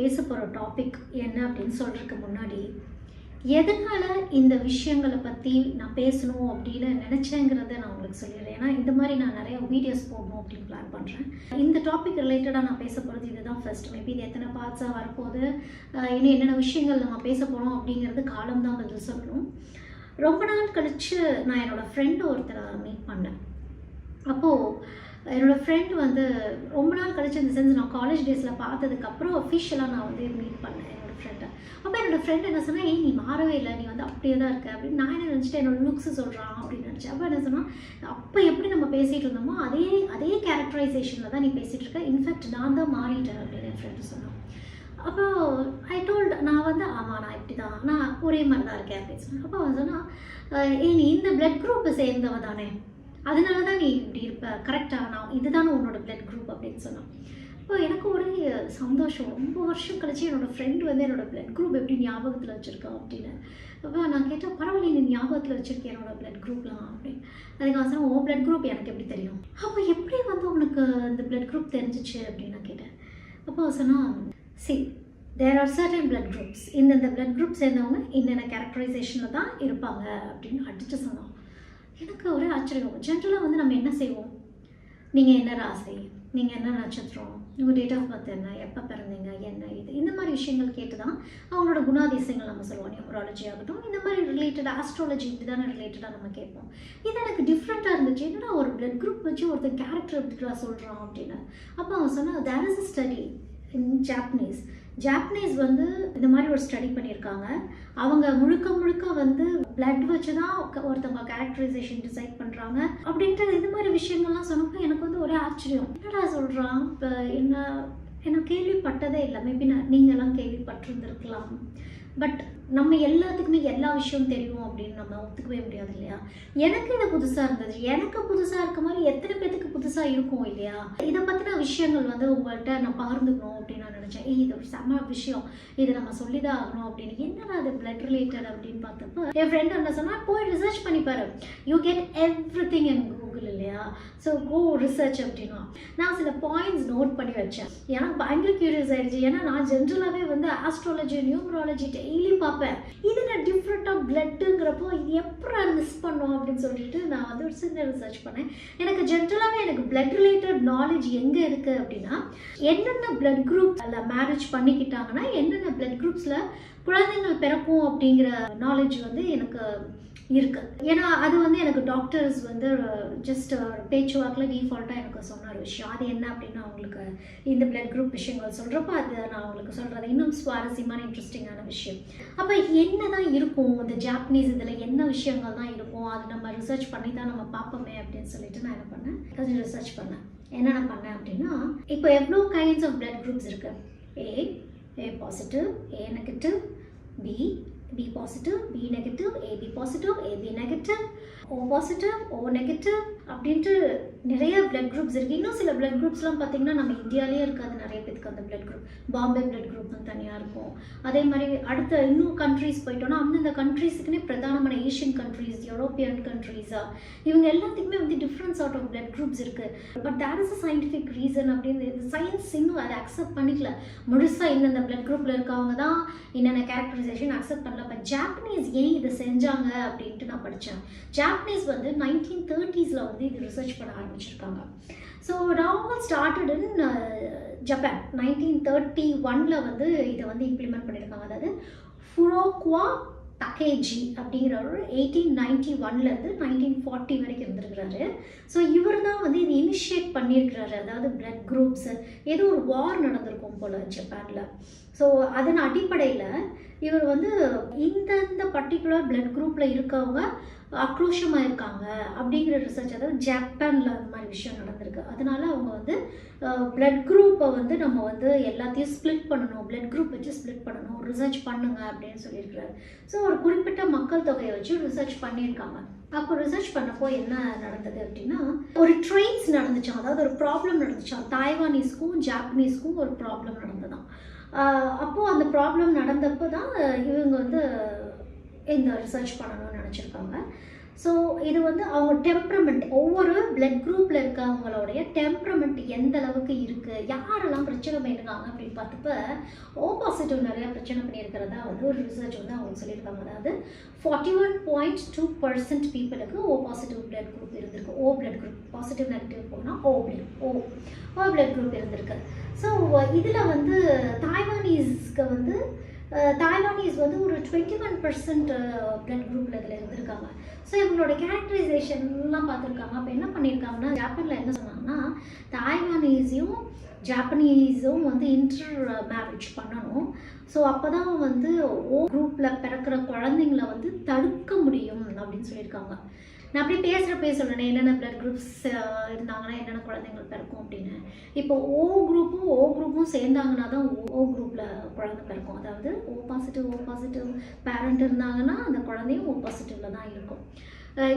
பேச போகிற டாபிக் என்ன அப்படின்னு சொல்கிறதுக்கு முன்னாடி எதனால் இந்த விஷயங்களை பற்றி நான் பேசணும் அப்படின்னு நினச்சேங்கிறத நான் உங்களுக்கு சொல்லிடுறேன். ஏன்னா இந்த மாதிரி நான் நிறைய வீடியோஸ் போடணும் அப்படின்னு பிளான் பண்ணுறேன் இந்த டாபிக் ரிலேட்டடாக நான் பேச போகிறது இதுதான் ஃபர்ஸ்ட் மேபி இது எத்தனை பார்ட்ஸாக வரப்போகுது இன்னும் என்னென்ன விஷயங்கள் நம்ம பேச போகிறோம் அப்படிங்கிறது காலம் தான் பதில் சொல்லணும். ரொம்ப நாள் கழித்து நான் என்னோடய ஃப்ரெண்டு ஒருத்தரை மீட் பண்ணேன். அப்போது என்னோடய ஃப்ரெண்ட் வந்து ரொம்ப நாள் கழிச்சு இந்த சென்ஸ் நான் காலேஜ் டேஸில் பார்த்ததுக்கப்புறம் அஃபிஷியலாக நான் வந்து மீட் பண்ணேன் என்னோடய ஃப்ரெண்டை அப்போ என்னோடய ஃப்ரெண்ட் என்ன சொன்னால் ஏய் நீ மாறவே இல்லை நீ வந்து அப்படியே தான் இருக்க. அப்படின்னு நான் என்ன நினச்சிட்டு என்னோடய லுக்ஸ் சொல்கிறான் அப்படின்னு நினச்சேன். அப்போ என்ன சொன்னால் அப்போ எப்படி நம்ம பேசிகிட்டு இருந்தோமோ அதே அதே கேரக்டரைசேஷனில் தான் நீ பேசிகிட்டு இருக்க. இன்ஃபேக்ட் நான் தான் மாறிட்டேன் அப்படின்னு என் ஃப்ரெண்டு சொன்னான். அப்போ ஐ டோல்ட் நான் வந்து ஆமாம் நான் இப்படி தான் நான் ஒரே மாதிரி தான் இருக்கேன் அப்படின்னு சொன்னேன். அப்போ அவன் சொன்னால் ஏ நீ இந்த பிளட் குரூப்பை சேர்ந்தவ தானே? அதனால தான் நீ இப்படி இருப்ப. கரெக்டாக நான் இதுதானே உன்னோட பிளட் குரூப் அப்படின்னு சொன்னான். இப்போ எனக்கு ஒரு சந்தோஷம். ரொம்ப வருஷம் கழிச்சு என்னோட ஃப்ரெண்டு வந்து என்னோட பிளட் குரூப் எப்படி ஞாபகத்தில் வச்சுருக்கான் அப்படின்னு. அப்போ நான் கேட்டேன் பரவாயில்ல நீ ஞாபகத்தில் வச்சுருக்கேன் என்னோட பிளட் குரூப்லாம் அப்படின்னு. அதுக்கு அவன் உன் பிளட் குரூப் எனக்கு எப்படி தெரியும்? அப்போ எப்படி வந்து உனக்கு இந்த பிளட் குரூப் தெரிஞ்சிச்சு அப்படின்னு நான் கேட்டேன். அப்போ சொன்னால் see there are certain blood groups இந்தந்த பிளட் குரூப் சேர்ந்தவங்க என்னென்ன கேரக்டரைசேஷனில் தான் இருப்பாங்க அப்படின்னு அடித்து சொன்னான். எனக்கு ஒரே ஆச்சரியம். ஜென்ரலாக வந்து நம்ம என்ன செய்வோம்? நீங்கள் என்ன ராசி? நீங்கள் என்ன நட்சத்திரம்? உங்கள் டேட் ஆஃப் பர்த் என்ன? எப்போ பிறந்தீங்க? என்ன இது? இந்த மாதிரி விஷயங்கள் கேட்டு தான் அவங்களோட குணாதிசயங்கள் நம்ம சொல்லுவோம். நியூமராலஜி ஆகட்டும் இந்த மாதிரி ரிலேட்டட் ஆஸ்ட்ராலஜி இப்படி தானே ரிலேட்டடாக நம்ம கேட்போம். இது எனக்கு டிஃப்ரெண்ட்டாக இருந்துச்சு. என்னடா ஒரு பிளட் குரூப் வச்சு ஒருத்தர் கேரக்டர் எப்படி சொல்கிறான் அப்படின்னு. அப்போ அவன் சொன்னால் there is a study in Japanese Japanese வந்து இந்த மாதிரி ஒரு ஸ்டடி பண்ணியிருக்காங்க. அவங்க முழுக்க முழுக்க வந்து பிளட் வச்சு தான் ஒருத்தவங்க கேரக்டரைசேஷன் டிசைட் பண்ணுறாங்க அப்படின்ட்டு இந்த மாதிரி விஷயங்கள்லாம் சொன்னப்போ எனக்கு வந்து ஒரே ஆச்சரியம். என்னடா சொல்கிறான் இப்போ என்ன எனக்கு கேள்விப்பட்டதே இல்லை. மேபி நான் நீங்களாம் கேள்விப்பட்டிருந்துருக்கலாம். பட் நம்ம எல்லாத்துக்குமே எல்லா விஷயமும் தெரியும் அப்படின்னு நம்ம ஒத்துக்கவே முடியாது இல்லையா? எனக்கு இது புதுசாக இருந்தது. எனக்கு புதுசாக இருக்க மாதிரி எத்தனை பேத்துக்கு புதுசாக இருக்கும் இல்லையா? இதை பற்றின விஷயங்கள் வந்து உங்கள்கிட்ட நான் பகிர்ந்துக்கணும் அப்படின்னு நான் நினச்சேன். ஏய் இது ஒரு செம விஷயம். இதை நம்ம சொல்லிதான் ஆகணும் அப்படின்னு. என்னடா அது பிளட் ரிலேட்டட் அப்படின்னு பார்த்தப்ப என் ஃப்ரெண்ட் என்ன சொன்னால் போய் ரிசர்ச் பண்ணி பாரு. You get everything in Google இல்லையா? ஸோ கோ ரிசர்ச் அப்படின்னா. நான் சில பாயிண்ட்ஸ் நோட் பண்ணி வச்சேன். எனக்கு பயங்கர கியூரியஸ் ஆயிடுச்சு. ஏன்னா நான் ஜென்ரலாகவே வந்து ஆஸ்ட்ராலஜி நியூமராலஜி டெய்லியும் பார்ப்பேன் இது நான் டிஃப்ரெண்ட்டாக பிளட்டுங்கிறப்போ இது எப்படா மிஸ் பண்ணோம் அப்படின்னு சொல்லிட்டு நான் வந்து ஒரு சின்ன ரிசர்ச் பண்ணேன். எனக்கு ஜென்ரலாகவே எனக்கு பிளட் ரிலேட்டட் நாலேஜ் எங்கே இருக்குது அப்படின்னா என்னென்ன பிளட் குரூப் அதில் மேரேஜ் பண்ணிக்கிட்டாங்கன்னா என்னென்ன பிளட் குரூப்ஸில் குழந்தைங்கள் பிறக்கும் அப்படிங்கிற நாலேஜ் வந்து எனக்கு இருக்கு. ஏன்னா அது வந்து எனக்கு டாக்டர்ஸ் வந்து ஜஸ்ட் பேச்சுவாக்கில் டிஃபால்ட்டாக எனக்கு சொன்ன ஒரு விஷயம். அது என்ன அப்படின்னா அவங்களுக்கு இந்த பிளட் குரூப் விஷயங்கள் சொல்கிறப்ப அது நான் அவங்களுக்கு சொல்கிறது இன்னும் சுவாரஸ்யமான இன்ட்ரெஸ்டிங்கான விஷயம். அப்போ என்ன தான் இருக்கும்? இந்த ஜாப்பனீஸ் இதில் என்ன விஷயங்கள் தான் இருக்கும்? அது நம்ம ரிசர்ச் பண்ணி தான் நம்ம பார்ப்போமே அப்படின்னு சொல்லிட்டு நான் என்ன பண்ணேன்? கொஞ்சம் ரிசர்ச் பண்ணேன். என்னென்ன பண்ணேன் அப்படின்னா இப்போ எவ்வளோ கைண்ட்ஸ் ஆஃப் பிளட் குரூப்ஸ் இருக்குது A A positive A negative B B positive, B negative, AB positive, AB negative, O positive, O negative, அப்படின்ட்டு நிறைய பிளட் குரூப்ஸ் இருக்குது இன்னும் சில பிளட் குரூப்ஸ்லாம் பார்த்தீங்கன்னா நம்ம இந்தியாவிலே இருக்காது. நிறைய பேருக்கு அந்த பிளட் குரூப் பாம்பே பிளட் குரூப்னு தனியாக இருக்கும். அதே மாதிரி அடுத்த இன்னும் கண்ட்ரீஸ் போயிட்டோம்னா அந்தந்த கண்ட்ரீஸுக்குன்னே பிரதானமான ஏஷியன் கண்ட்ரீஸ் யூரோப்பியன் கண்ட்ரீஸாக இவங்க எல்லாத்துக்குமே வந்து different sort of blood groups இருக்குது but there is a scientific reason அப்படின்னு சயின்ஸ் இன்னும் அதை அக்செப்ட் பண்ணிக்கல. முழுசாக இந்தந்த பிளட் குரூப்பில் இருக்கவங்க தான் என்னென்ன கேரக்டரைசேஷன் அக்செப்ட் பண்ணல. பட் ஜாப்பனீஸ் ஏன் இதை செஞ்சாங்க அப்படின்ட்டு நான் படித்தேன் ஜாப்பனீஸ் வந்து நைன்டீன் தேர்ட்டிஸில் வந்து இது ரிசர்ச் பண்ண ஆரம்பிச்சிருக்காங்க. So novel started in Japan nineteen thirty ஒனில் வந்து இதை வந்து இம்ப்ளிமெண்ட் பண்ணியிருக்காங்க. அதாவது ஃபுரோக்வா அப்படிங்கிற அப்படிங்கிறவர் எயிட்டீன் நைன்டி ஒன்லேருந்து நைன்டீன் ஃபார்ட்டி வரைக்கும் இருந்திருக்கிறாரு. ஸோ இவர் தான் வந்து இது இனிஷியேட் பண்ணியிருக்கிறாரு. அதாவது பிளட் குரூப்ஸு ஏதோ ஒரு வார் நடந்திருக்கும் போல் ஜப்பானில் ஸோ அதன் அடிப்படையில் இவர் வந்து இந்தந்த பர்டிகுலர் பிளட் குரூப்பில் இருக்கவங்க ஆக்ரோஷமாக இருக்காங்க அப்படிங்கிற ரிசர்ச் அதாவது ஜப்பானில் அந்த மாதிரி விஷயம் நடந்திருக்கு. அதனால அவங்க வந்து பிளட் குரூப்பை வந்து நம்ம வந்து எல்லாத்தையும் ஸ்ப்ளிட் பண்ணணும். பிளட் குரூப் வச்சு ஸ்ப்ளிட் பண்ணணும். ரிசர்ச் பண்ணுங்க அப்படின்னு சொல்லியிருக்கிறாரு. ஸோ ஒரு குறிப்பிட்ட மக்கள் தொகையை வச்சு ரிசர்ச் பண்ணியிருக்காங்க. அப்போ ரிசர்ச் பண்ணப்போ என்ன நடந்தது அப்படின்னா ஒரு ட்ரெயின்ஸ் நடந்துச்சா. அதாவது ஒரு ப்ராப்ளம் நடந்துச்சா. தாய்வானீஸ்க்கும் ஜாப்பனீஸ்க்கும் ஒரு ப்ராப்ளம் நடந்ததான் அப்போது அந்த ப்ராப்ளம் நடந்தப்போ தான் இவங்க வந்து இந்த ரிசர்ச் பண்ணணும்னு நினச்சிருக்காங்க. ஸோ இது வந்து அவங்க டெம்ப்ரமெண்ட் ஒவ்வொரு பிளட் குரூப்பில் இருக்கவங்களுடைய டெம்ப்ரமெண்ட் எந்த அளவுக்கு இருக்குது யாரெல்லாம் பிரச்சனை பண்ணியிருக்காங்க அப்படின்னு பார்த்தப்ப ஓ பாசிட்டிவ் நிறையா பிரச்சனை பண்ணியிருக்கிறதா வந்து ஒரு ரிசர்ச் வந்து அவங்க சொல்லியிருக்காங்க. அதாவது forty one point two percent பீப்புளுக்கு ஓ பாசிட்டிவ் பிளட் குரூப் இருந்திருக்கு. O blood group positive negative போனால் O blood O O blood group இருந்திருக்கு. ஸோ இதில் வந்து தாய்வானீஸ்க்கு வந்து அஹ், தாய்வானீஸ் வந்து ஒரு டுவெண்ட்டி ஒன் பர்சன்ட் பிளட் குரூப்பில் இதில் இருந்திருக்காங்க. ஸோ இவங்களோட கேரக்டரைசேஷன்லாம் பார்த்துருக்காங்க. அப்போ என்ன பண்ணியிருக்காங்கன்னா ஜப்பானில் என்ன சொன்னாங்கன்னா தாய்வானீஸையும் ஜாப்பனீஸும் வந்து இன்டர் மேரேஜ் பண்ணணும். ஸோ அப்போ தான் வந்து ஓ குரூப்பில் பிறக்கிற குழந்தைங்கள வந்து தடுக்க முடியும் அப்படின்னு சொல்லியிருக்காங்க. நான் அப்படியே பேசுகிற பேச என்னென்ன பிளட் குரூப்ஸ் இருந்தாங்கன்னா என்னென்ன குழந்தைங்கள் பிறக்கும் அப்படின்னு. இப்போ ஓ குரூப்பும் ஓ குரூப்பும் சேர்ந்தாங்கன்னா தான் ஓ குரூப்பில் குழந்தை பிறக்கும். அதாவது O positive O positive parent இருந்தாங்கன்னா அந்த குழந்தையும் ஓ பாசிட்டிவில் தான் இருக்கும்.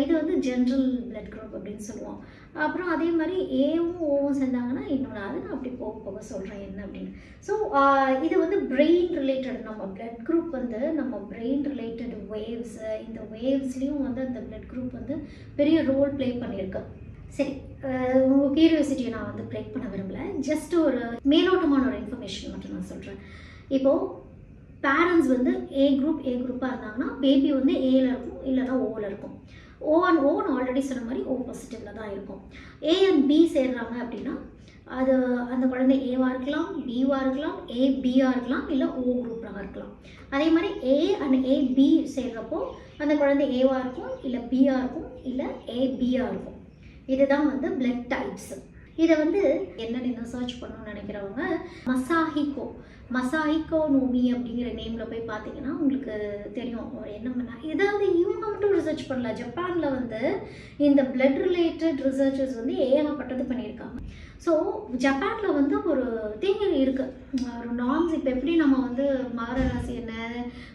இது வந்து ஜென்ரல் பிளட் குரூப் அப்படின்னு சொல்லுவோம். அப்புறம் அதே மாதிரி ஏவும் ஓவும் சேர்ந்தாங்கன்னா இன்னொன்று அது நான் அப்படி போக போக சொல்கிறேன் என்ன அப்படின்னு. ஸோ இது வந்து பிரெயின் ரிலேட்டட் நம்ம பிளட் குரூப் வந்து நம்ம பிரெயின் ரிலேட்டட் வேவ்ஸு இந்த வேவ்ஸ்லேயும் வந்து அந்த பிளட் குரூப் வந்து பெரிய ரோல் ப்ளே பண்ணியிருக்கு. சரி உங்கள் கியூரியோசிட்டியை நான் வந்து பிரேக் பண்ண விரும்பல. ஜஸ்ட் ஒரு மேலோட்டமான ஒரு இன்ஃபர்மேஷன் மட்டும் நான் சொல்கிறேன் இப்போது பேரண்ட்ஸ் வந்து ஏ குரூப் ஏ குரூப்பாக இருந்தாங்கன்னா பேபி வந்து ஏல இருக்கும் இல்லைன்னா ஓவில் இருக்கும். ஓ அண்ட் ஓ நான் ஆல்ரெடி சொன்ன மாதிரி ஓ பாசிட்டிவில் தான் இருக்கும். ஏ அண்ட் பி சேர்றாங்க அப்படின்னா அது அந்த குழந்தை ஏவாக இருக்கலாம் பிவாக இருக்கலாம் ஏ பியாக இருக்கலாம் இல்லை ஓ குரூப்பாக இருக்கலாம். அதே மாதிரி ஏ அண்ட் ஏ பி சேர்றப்போ அந்த குழந்தை ஏவாக இருக்கும் இல்லை பியாக இருக்கும் இல்லை ஏ பியாக இருக்கும். இதுதான் வந்து பிளட் டைப்ஸ் இதை வந்து என்னென்ன சர்ச் பண்ணணும்னு நினைக்கிறவங்க மசாஹிகோ மசாஹிகோ நோமி அப்படிங்கிற நேமில் போய் பார்த்தீங்கன்னா உங்களுக்கு தெரியும். அவர் என்ன பண்ணா இதாவது இவங்க மட்டும் ரிசர்ச் பண்ணல. ஜப்பானில் வந்து இந்த பிளட் ரிலேட்டட் ரிசர்ச்சஸ் வந்து ஏகப்பட்டது பண்ணியிருக்காங்க. ஸோ ஜப்பானில் வந்து ஒரு திங் இருக்குது ஒரு நார்ம்ஸ் இப்போ எப்படி நம்ம வந்து மகர ராசி என்ன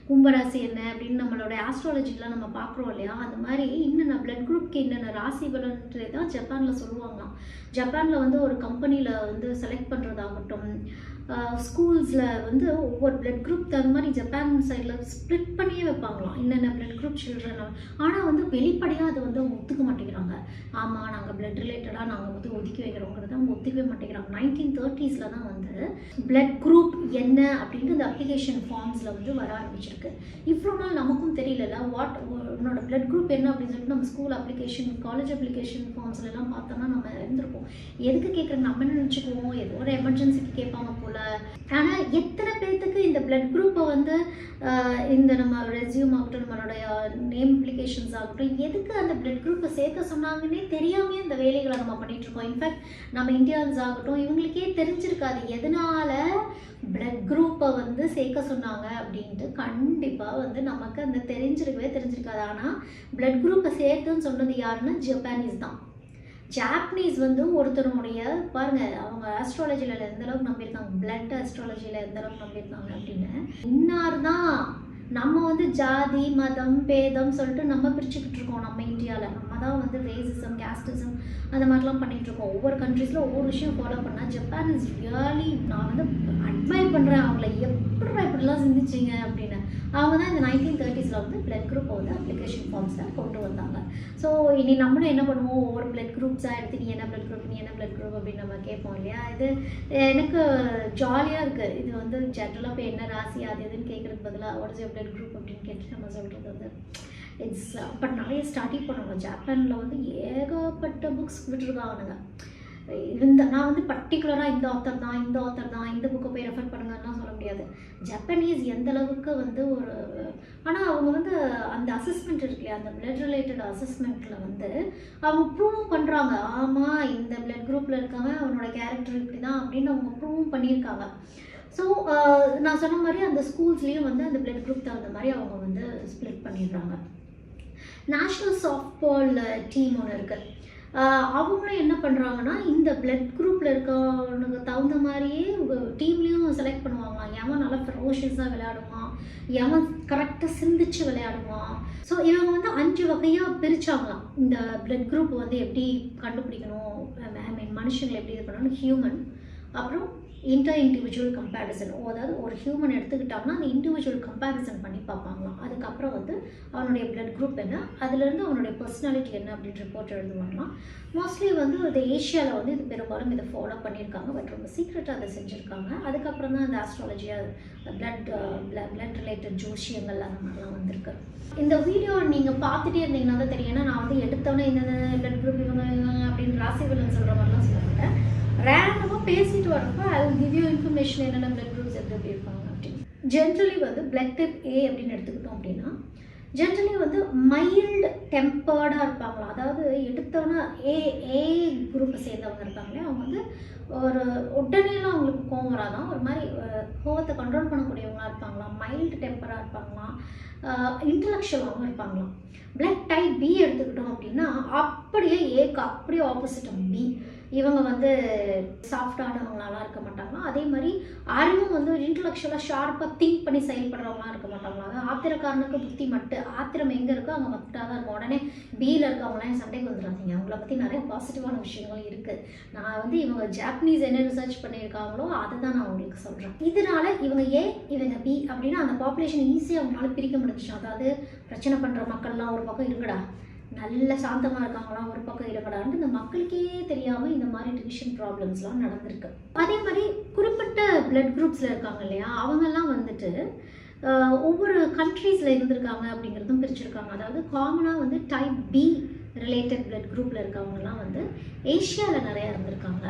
கும்பராசி என்ன அப்படின்னு நம்மளோட ஆஸ்ட்ராலஜிலாம் நம்ம பார்க்குறோம் இல்லையா? அந்த மாதிரி இன்னென்ன பிளட் குரூப்க்கு என்னென்ன ராசி பலன்றது தான் ஜப்பானில் சொல்லுவாங்களாம் ஜப்பானில் வந்து ஒரு கம்பெனியில் வந்து செலக்ட் பண்ணுறதாகட்டும் ஸ்கூல்ஸில் வந்து ஒவ்வொரு பிளட் குரூப் தகுந்த மாதிரி ஜப்பான் சைடில் ஸ்ப்ளிட் பண்ணியே வைப்பாங்களாம். என்னென்ன பிளட் குரூப் சில்ட்ரன் ஆனால் வந்து வெளிப்படையாக அதை வந்து அவங்க ஒத்துக்க மாட்டேங்கிறாங்க. ஆமாம் நாங்கள் பிளட் ரிலேட்டடாக நாங்கள் வந்து ஒதுக்கி வைக்கிறோங்கிறத அவங்க ஒத்துக்கவே மாட்டேங்கிறாங்க நைன்டீன் தேர்ட்டிஸில் தான் வந்து பிளட் குரூப் என்ன அப்படின்ட்டு இந்த அப்ளிகேஷன் ஃபார்ம்ஸில் வந்து வர ஆரம்பிச்சிருக்கு. இவ்வளோ நாள் நமக்கும் தெரியலல்ல வாட் உன்னோட பிளட் குரூப் என்ன அப்படின்னு சொல்லிட்டு நம்ம ஸ்கூல் அப்ளிகேஷன் காலேஜ் அப்ளிகேஷன் ஃபார்ம்ஸ்லாம் எல்லாம் பார்த்தோம்னா நம்ம இருந்திருப்போம். எதுக்கு கேட்குறது நம்ம என்ன நினச்சிக்குவோம்? ஏதோ ஒரு எமர்ஜென்சிக்கு கேட்பாங்க போல். ஆனால் எத்தனை பேர்த்துக்கு இந்த பிளட் குரூப்பை வந்து இந்த நம்ம ரெஸ்யூம் ஆகட்டும் நம்மளுடைய நேம் அப்ளிகேஷன்ஸ் ஆகட்டும் எதுக்கு அந்த பிளட் குரூப்பை சேர்க்க சொன்னாங்கன்னே தெரியாமே இந்த வேலைகளை நம்ம பண்ணிட்டு இருக்கோம். இன்ஃபேக்ட் நம்ம இந்தியன்ஸ் ஆகட்டும் இவங்களுக்கே தெரிஞ்சிருக்காது எதனால பிளட் குரூப்பை வந்து சேர்க்க சொன்னாங்க அப்படின்ட்டு கண்டிப்பாக வந்து நமக்கு அந்த தெரிஞ்சிருக்கவே தெரிஞ்சிருக்காது. ஆனால் பிளட் குரூப்பை சேர்த்துன்னு சொன்னது யாருன்னா ஜப்பானீஸ் தான். ஜாப்பனீஸ் வந்து ஒருத்தருடைய பாருங்க அவங்க ஆஸ்ட்ராலஜியில் எந்த அளவுக்கு நம்பியிருக்காங்க பிளட் ஆஸ்ட்ராலஜியில் எந்த அளவுக்கு நம்பியிருக்காங்க அப்படின்னு. இன்னார் தான் நம்ம வந்து ஜாதி மதம் பேதம் சொல்லிட்டு நம்ம பிரிச்சுக்கிட்டு இருக்கோம் நம்ம இந்தியாவில் நம்ம தான் வந்து ரேசிசம் கேஸ்டிசம் அந்த மாதிரிலாம் பண்ணிகிட்டு இருக்கோம். ஒவ்வொரு கண்ட்ரீஸில் ஒவ்வொரு விஷயம் ஃபாலோ பண்ணால் ஜப்பான் இஸ் ரியலி நான் வந்து அட்மைர் பண்ணுறேன் அவங்கள. எப்படி இப்படிலாம் சிந்திச்சிங்க அப்படின்னு. அவங்க தான் இந்த நைன்டீன் தேர்ட்டிஸில் வந்து பிளட் குரூப்பை வந்து அப்ளிகேஷன் ஃபார்ம்ஸில் கொண்டு வந்தாங்க. ஸோ இனி நம்மளும் என்ன பண்ணுவோம்? ஒவ்வொரு பிளட் குரூப்ஸாக எடுத்து நீ என்ன பிளட் குரூப் நீ என்ன பிளட் குரூப் அப்படின்னு நம்ம கேட்போம் இல்லையா? இது எனக்கு ஜாலியாக இருக்குது இது வந்து ஜென்ரலாக போய் என்ன ராசி அது எதுன்னு கேட்குறதுக்கு பதிலாக வாட் இஸ் பிளட் குரூப் அப்படின்னு கேட்டு நம்ம சொல்கிறது வந்து இட்ஸ் பட் நிறைய ஸ்டடி பண்ணணும் ஜப்பானில் வந்து ஏகப்பட்ட புக்ஸ் விட்டுருக்காங்க இந்த நான் வந்து பர்டிகுலராக இந்த ஆத்தர் தான் இந்த ஆத்தர் தான் இந்த புக்கை போய் ரெஃபர் பண்ணுங்கன்னா சொல்ல முடியாது. ஜப்பனீஸ் எந்த அளவுக்கு வந்து ஒரு ஆனால் அவங்க வந்து அந்த அசஸ்மெண்ட் இருக்கு இல்லையா அந்த பிளட் ரிலேட்டட் அசஸ்மெண்ட்டில் வந்து அவங்க ப்ரூவ் பண்ணுறாங்க ஆமாம் இந்த பிளட் குரூப்பில் இருக்காங்க அவனோட கேரக்டர் இப்படி தான் அப்படின்னு அவங்க ப்ரூவ் பண்ணியிருக்காங்க. ஸோ நான் சொன்ன மாதிரி அந்த ஸ்கூல்ஸ்லேயும் வந்து அந்த பிளட் குரூப் தகுந்த மாதிரி அவங்க வந்து ஸ்ப்ளிட் பண்ணிடுறாங்க. நேஷ்னல் சாஃப்ட்பால் டீம் ஒன்று இருக்குது அவங்களும் என்ன பண்ணுறாங்கன்னா இந்த பிளட் குரூப்பில் இருக்கவனுக்கு தகுந்த மாதிரியே டீம்லேயும் செலக்ட் பண்ணுவாங்களாம். எவன் நல்லா ஃபெரோஷியஸாக விளையாடுவான். எவன் கரெக்டாக சிந்திச்சு விளையாடுவான். ஸோ இவங்க வந்து அஞ்சு வகையாக பிரித்தாங்களாம் இந்த பிளட் குரூப் வந்து எப்படி கண்டுபிடிக்கணும்? ஐ மீன் மனுஷங்களை எப்படி இது பண்ணணும் ஹியூமன் அப்புறம் இன்டர் இண்டிவிஜுவல் கம்பேரிசன் அதாவது ஒரு ஹியூமன் எடுத்துக்கிட்டாங்கன்னா அந்த இண்டிவிஜுவல் கம்பேரிசன் பண்ணி பார்ப்பாங்களாம். அதுக்கப்புறம் வந்து அவனுடைய பிளட் குரூப் என்ன? அதுலேருந்து அவனுடைய பர்சனாலிட்டி என்ன அப்படின்னு ரிப்போர்ட் எழுதுவாங்களாம். மோஸ்ட்லி வந்து இந்த ஏஷியாவில் வந்து இது பெரும்பாலும் இதை ஃபாலோ பண்ணியிருக்காங்க. பட் ரொம்ப சீக்ரெட்டாக அதை செஞ்சுருக்காங்க. அதுக்கப்புறம் தான் இந்த ஆஸ்ட்ராலஜியாக பிளட் பிளட் ரிலேட்டட் ஜோஷியங்கள் அந்த மாதிரிலாம் வந்திருக்கு. இந்த வீடியோ நீங்கள் பார்த்துட்டே இருந்தீங்கன்னா தான் தெரியும். ஏன்னா நான் வந்து எடுத்தோன்னே இந்த பிளட் குரூப் இவங்க இவங்க அப்படின்னு ராசி சொல்கிற மாதிரிலாம் சொல்ல மாட்டேன். ரேண்டமாக பேசிட்டு வரப்போ I will give you information என்னென்ன பிளட் குரூப்ஸ் எப்படி எப்படி இருப்பாங்க அப்படின்னு. ஜென்ரலி வந்து பிளட் டைப் ஏ அப்படின்னு எடுத்துக்கிட்டோம் அப்படின்னா ஜென்ரலி வந்து மைல்டு டெம்பர்டாக இருப்பாங்களா? அதாவது எடுத்தோன்னா ஏ ஏ குரூப்பை சேர்ந்தவங்க இருப்பாங்களே அவங்க வந்து ஒரு உடனேலாம் அவங்களுக்கு கோவம் வராதான் ஒரு மாதிரி கோவத்தை கண்ட்ரோல் பண்ணக்கூடியவங்களா இருப்பாங்களாம் மைல்டு டெம்பராக இருப்பாங்களாம் இன்டலெக்சுவலாகவும் இருப்பாங்களாம். பிளட் டைப் பி எடுத்துக்கிட்டோம் அப்படின்னா அப்படியே ஏக்கு அப்படியே ஆப்போசிட் பி இவங்க வந்து சாஃப்டானவங்களாலாம் இருக்க மாட்டாங்களாம் அதே மாதிரி அறிவும் வந்து இன்டலெக்சுவலாக ஷார்ப்பாக திங்க் பண்ணி செயல்படுறவங்களாம் இருக்க மாட்டாங்களா? ஆத்திரக்காரனுக்கு புத்தி மட்டு ஆத்திரம் எங்கே இருக்கோ அங்கே மட்டாக தான் இருக்கும். உடனே பியில் இருக்கவங்களாம் சண்டைக்கு வந்துடாதீங்க அவங்கள பற்றி நிறைய பாசிட்டிவான விஷயங்கள் இருக்குது நான் வந்து இவங்க ஜாப்பனீஸ் என்ன ரிசர்ச் பண்ணியிருக்காங்களோ அதை தான் நான் உங்களுக்கு சொல்கிறேன் இதனால இவங்க ஏ இவங்க பி அப்படின்னா அந்த பாப்புலேஷன் ஈஸியாக அவங்களால பிரிக்க முடிஞ்சிச்சு. அதாவது பிரச்சனை பண்ணுற மக்கள்லாம் ஒரு பக்கம் இருக்குடா. நல்ல சாந்தமாக இருக்காங்களாம் ஒரு பக்கம் இருக்கடான்னு இந்த மக்களுக்கே தெரியாமல் இந்த மாதிரி டிவிஷன் ப்ராப்ளம்ஸ்லாம் நடந்திருக்கு. அதே மாதிரி குறிப்பிட்ட பிளட் குரூப்ஸில் இருக்காங்க இல்லையா அவங்கெல்லாம் வந்துட்டு ஒவ்வொரு கண்ட்ரீஸில் இருந்திருக்காங்க அப்படிங்கிறதும் பிரிச்சிருக்காங்க. அதாவது காமனாக வந்து டைப் பி ரிலேட்டட் பிளட் குரூப்பில் இருக்கவங்கலாம் வந்து ஏஷியாவில் நிறையா இருந்திருக்காங்க.